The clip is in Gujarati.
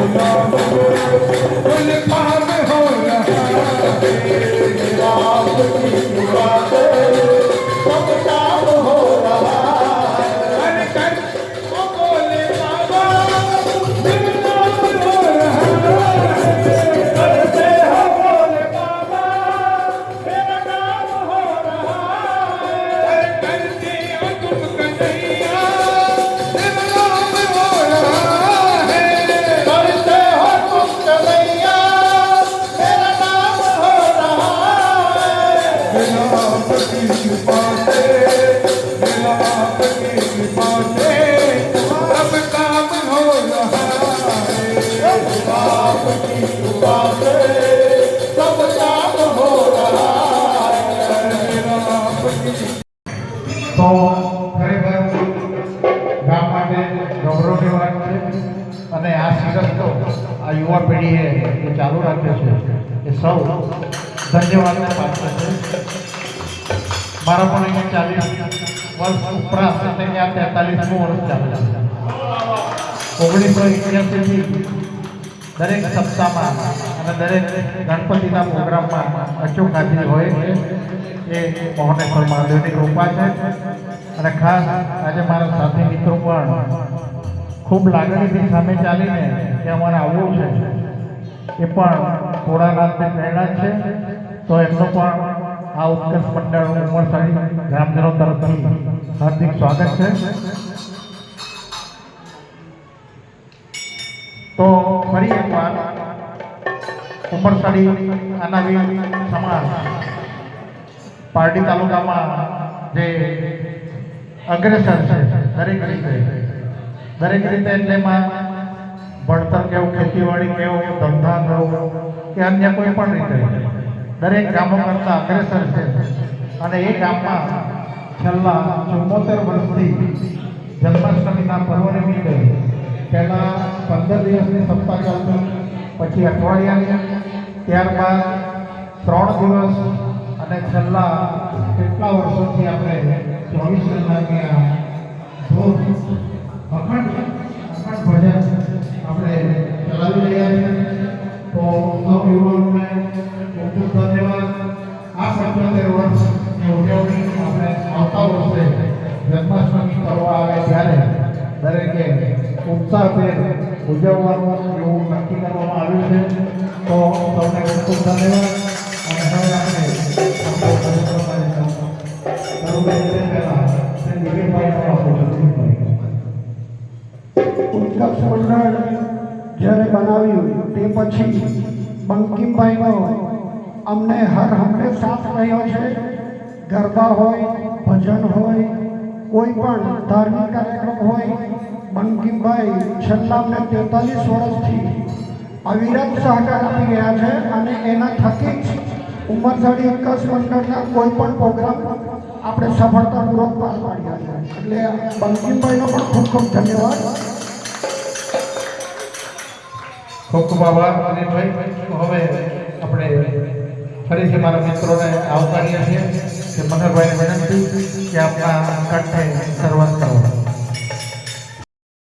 Thank you. અને આ સિરસ્તો આ યુવા પેઢીએ ચાલુ રાખ્યો છે. એ સૌ ધન્યવાદના પાત્ર છે. મારા પણ અહીંયા ચાલીસ. વર્ષ ઉપરાંત એટલે આ તેતાલીસમું વર્ષ ચાલે છે. ઓગણીસો એક્યાસીથી દરેક સપ્તાહમાં અને દરેક ગણપતિના પ્રોગ્રામમાં અચૂક હાજરી હોય એ મોહનેશ્વર મહાદેવની કૃપા છે. અને ખાસ આજે મારા સાથી મિત્રો પણ ખૂબ લાગણીથી સામે ચાલીને કે અમારે આવવું છે, એ પણ થોડા થોડાનાથની પ્રેરણા છે. તો એમનો પણ આ ઉત્કર્ષ મંડળ ઉમરસાડી ગ્રામજનો તરફથી હાર્દિક સ્વાગત છે. તો ફરી એકવાર ઉમરસાડી આનાવી સમાજ પારડી તાલુકામાં જે અગ્રેસર છે, દરેક રીતે દરેક રીતે એટલે એમાં ભણતર કેવું, ખેતીવાડી કેવું, ધંધા કરવો કે અન્ય કોઈ પણ રીતે. દરેક ગામો કરતાં અગ્રેસર છે. અને એ ગામમાં છેલ્લા ચુમ્મોતેર વર્ષથી જન્માષ્ટમીના પર્વ નિમિત્તે પહેલાં પંદર દિવસની સપ્તાહ ચાલતું, પછી અઠવાડિયાની. ત્યારબાદ ત્રણ દિવસ અને છેલ્લા કેટલા વર્ષોથી આપણે ચોવીસ કલાકે આ આ પંચોતેર વર્ષની ઉજવણી આપણે આવતા વર્ષે જન્માષ્ટમી કરવા આવે ત્યારે દરેકે ઉત્સાહભેર ઉજવવાનું એવું નક્કી કરવામાં આવ્યું છે. તો સૌને ખૂબ ખૂબ ધન્યવાદ. અને હવે આપણે આપણો કાર્યક્રમ શરૂ કરીએ પહેલા શ્રી દિલીપભાઈનો આપણો જન્મદિન ઉત્કર્ષ મંડળ જ્યારે બનાવ્યું તે પછી બંકિમભાઈનો અમને હર હંમેશા રહ્યો છે. ગરબા હોય, ભજન હોય, કોઈ પણ ધાર્મિક કાર્યક્રમ હોય, બંકિમભાઈ છેલ્લા અમને તેતાલીસ વર્ષથી અવિરત સહકાર આપી રહ્યા છે અને એના થકી જ ઉમરસાડી ઉત્કર્ષ મંડળના કોઈ પણ પ્રોગ્રામ આપણે સફળતાપૂર્વક પાર પાડ્યા છે. એટલે બંકિમભાઈનો પણ ખૂબ ખૂબ ધન્યવાદ. ખૂબ ખૂબ આભાર હવે આપણે ફરીથી મારા મિત્રોને આવકારીએ છીએ કે મનોહરભાઈને વિનંતી કે આપણા કંઠે શરૂઆત કરો